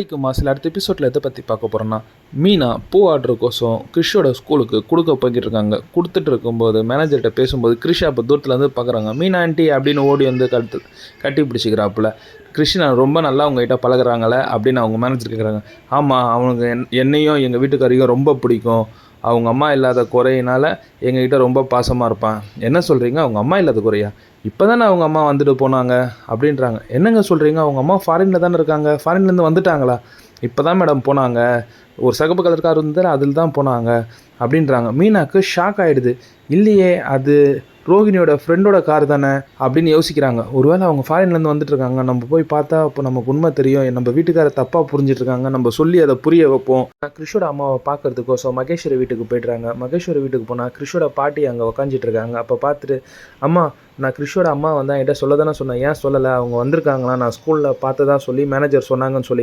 இன்னைக்கு சில அடுத்த எபிசோடில் எதை பற்றி பார்க்க போகிறோன்னா மீனா பூ ஆர்டர் கோசம் கிறிஷோட ஸ்கூலுக்கு கொடுக்க போய்கிட்டு இருக்காங்க கொடுத்துட்டு இருக்கும்போது மேனேஜர்கிட்ட பேசும்போது கிறிஷ் அப்போ தூரத்தில் இருந்து பார்க்குறாங்க மீனா ஆண்டி அப்படின்னு ஓடி வந்து கட்டு கட்டி பிடிச்சிக்கிறாப்புல. கிருஷ்ணா ரொம்ப நல்லா அவங்ககிட்ட பழகுறாங்களே அப்படின்னு அவங்க மேனேஜர் கேட்குறாங்க ஆமாம் அவனுக்கு என் என்னையும் எங்கள் வீட்டுக்காரையும் ரொம்ப பிடிக்கும். அவங்க அம்மா இல்லாத குறையினால எங்ககிட்ட ரொம்ப பாசமாக இருப்பான். என்ன சொல்கிறீங்க அவங்க அம்மா இல்லாத குறையா? இப்போ தானே அவங்க அம்மா வந்துட்டு போனாங்க அப்படின்றாங்க. என்னங்க சொல்கிறீங்க அவங்க அம்மா ஃபாரினில் தானே இருக்காங்க. ஃபாரின்லேருந்து வந்துட்டாங்களா? இப்போ தான் மேடம் போனாங்க. ஒரு சகப்பு கலர் கார் இருந்தால் அதில் தான் போனாங்க அப்படின்றாங்க. மீனாக்கு ஷாக் ஆகிடுது இல்லையே அது ரோஹிணியோட ஃப்ரெண்டோட கார் தானே அப்படின்னு யோசிக்கிறாங்க. ஒருவேளை அவங்க ஃபாரின்லேருந்து வந்துட்டு இருக்காங்க. நம்ம போய் பார்த்தா அப்போ நமக்கு உண்மை தெரியும். நம்ம வீட்டுக்கார தப்பாக புரிஞ்சிட்டு இருக்காங்க. நம்ம சொல்லி அதை புரிய வைப்போம். கிறிஷோட அம்மாவை பார்க்கறதுக்கோசம் மகேஸ்வரி வீட்டுக்கு போய்ட்றாங்க. மகேஸ்வரி வீட்டுக்கு போனால் கிறிஷோட பாட்டி அங்கே உக்காந்துட்டு இருக்காங்க. அப்போ பார்த்துட்டு அம்மா நான் கிறிஷோட அம்மா வந்தால் என்கிட்ட சொல்ல தானே சொன்னேன். ஏன் சொல்லலை? அவங்க வந்திருக்காங்களா நான் ஸ்கூலில் பார்த்ததா சொல்லி மேனேஜர் சொன்னாங்கன்னு சொல்லி